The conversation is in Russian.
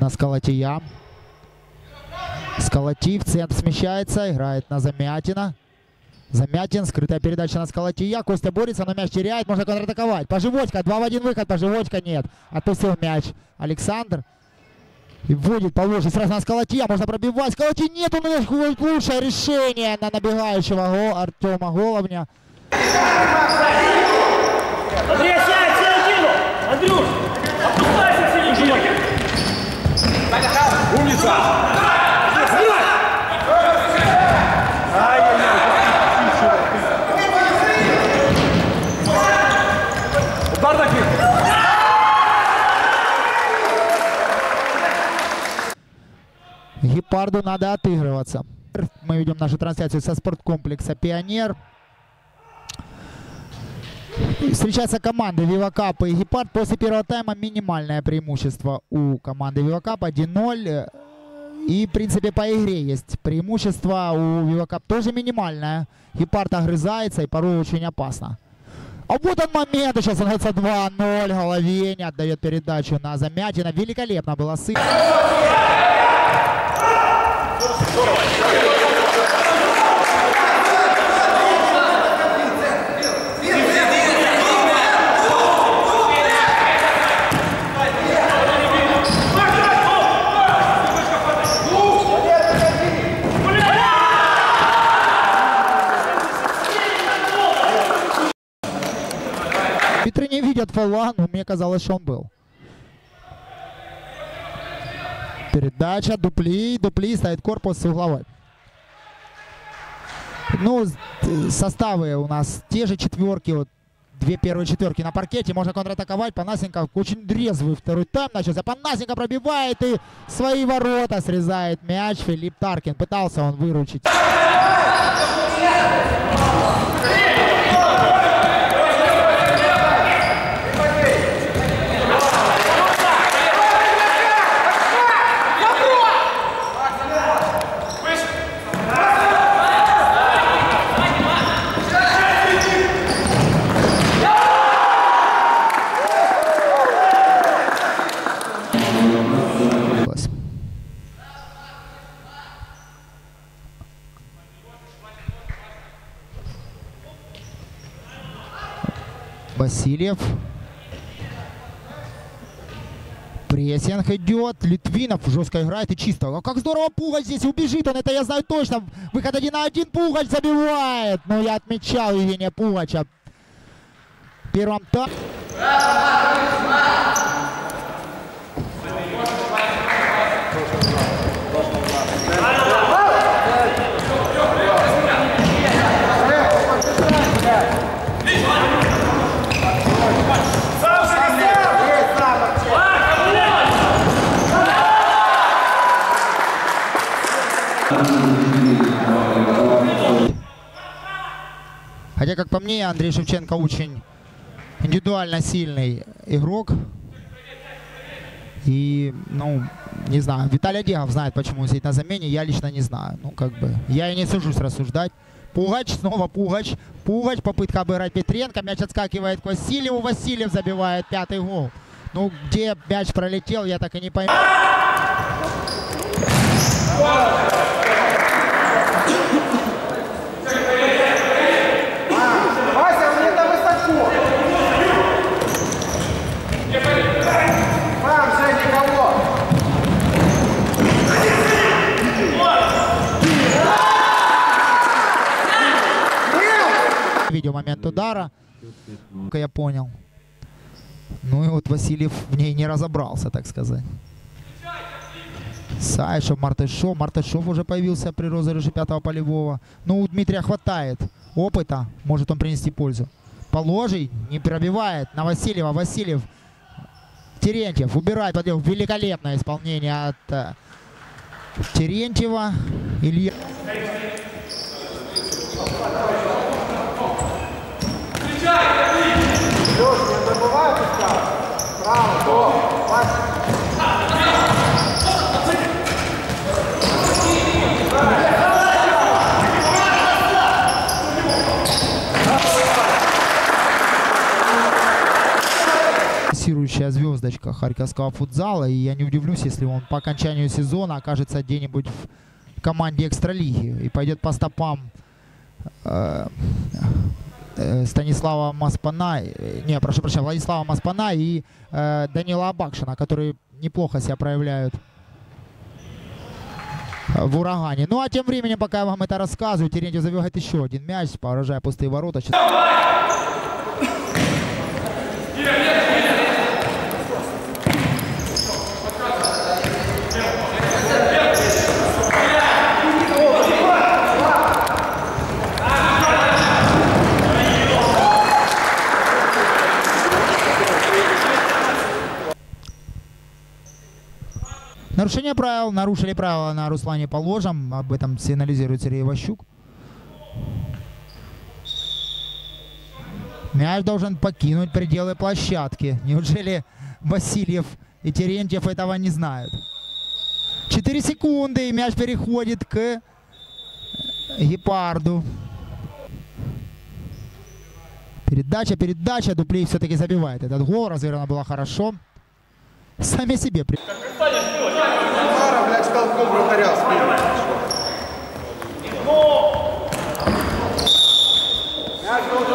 на Сколотия. Сколотий в центр смещается, играет на Замятина. Замятин, скрытая передача на Сколотия. Костя борется, но мяч теряет, можно контратаковать. Поживочка, 2 в 1 выход, Поживочка нет. Отпустил мяч Александр. И вводит положить сразу на Сколотия, можно пробивать. Сколотий нет, у нас лучшее решение на набегающего Го- Артема Головня. Гепарду надо отыгрываться. Мы ведем нашу трансляцию со спорткомплекса «Пионер». Встречаются команды Вивакап и Гепард. После первого тайма минимальное преимущество у команды Вивакап 1-0. И, в принципе, по игре есть преимущество у Вивакап тоже минимальное. Гепард огрызается и порой очень опасно. А вот он момент, сейчас становится 2-0. Головень отдает передачу на Замятина. Великолепно было сыграно. Фола, но мне казалось, что он был. Передача, дупли, дупли, ставит корпус угловой. Ну, составы у нас те же четверки, вот две первые четверки на паркете, можно контратаковать. Панасенко очень резвый второй тайм начался. Панасенко пробивает и свои ворота срезает мяч. Филипп Таркин пытался он выручить. Васильев. Прессинг идет. Литвинов жестко играет и чисто. А как здорово Пугач здесь убежит. Он это я знаю точно. Выход один на один. Пугач забивает. Но я отмечал Евгения Пугача. В первом тайме. Как по мне, Андрей Шевченко очень индивидуально сильный игрок. И, ну, не знаю, Виталий Дегов знает, почему он сидит на замене, я лично не знаю. Ну, как бы, я и не сужусь рассуждать. Пугач, снова Пугач. Пугач, попытка обыграть Петренко, мяч отскакивает к Васильеву, Васильев забивает пятый гол. Ну, где мяч пролетел, я так и не пойму. Видел момент удара, я понял. Ну и вот Васильев в ней не разобрался, так сказать. Сайшев, Мартышов. Мартышов уже появился при розыгрыше пятого полевого. Ну, у Дмитрия хватает опыта, может он принести пользу. Положий не пробивает на Васильева. Васильев, Терентьев убирает. Великолепное исполнение от э, Терентьева. Илья. Пассирующая звездочка. Харьковского футзала. И я не удивлюсь, если он по окончанию сезона окажется где-нибудь в команде экстралиги и пойдет по стопам э, э, Станислава Маспана, э, не, прошу прощения, Владислава Маспана и э, Данила Абакшина, которые неплохо себя проявляют в урагане. Ну а тем временем, пока я вам это рассказываю, Терентьев забивает еще один мяч, поражая пустые ворота. Нарушение правил. Нарушили правила на Руслане Положем. Об этом сигнализирует Сергей Ващук. Мяч должен покинуть пределы площадки. Неужели Васильев и Терентьев этого не знают? 4 секунды и мяч переходит к Гепарду. Передача, передача. Дуплей все-таки забивает этот гол. Разыграно было хорошо. Сами себе. при-. Мяч должен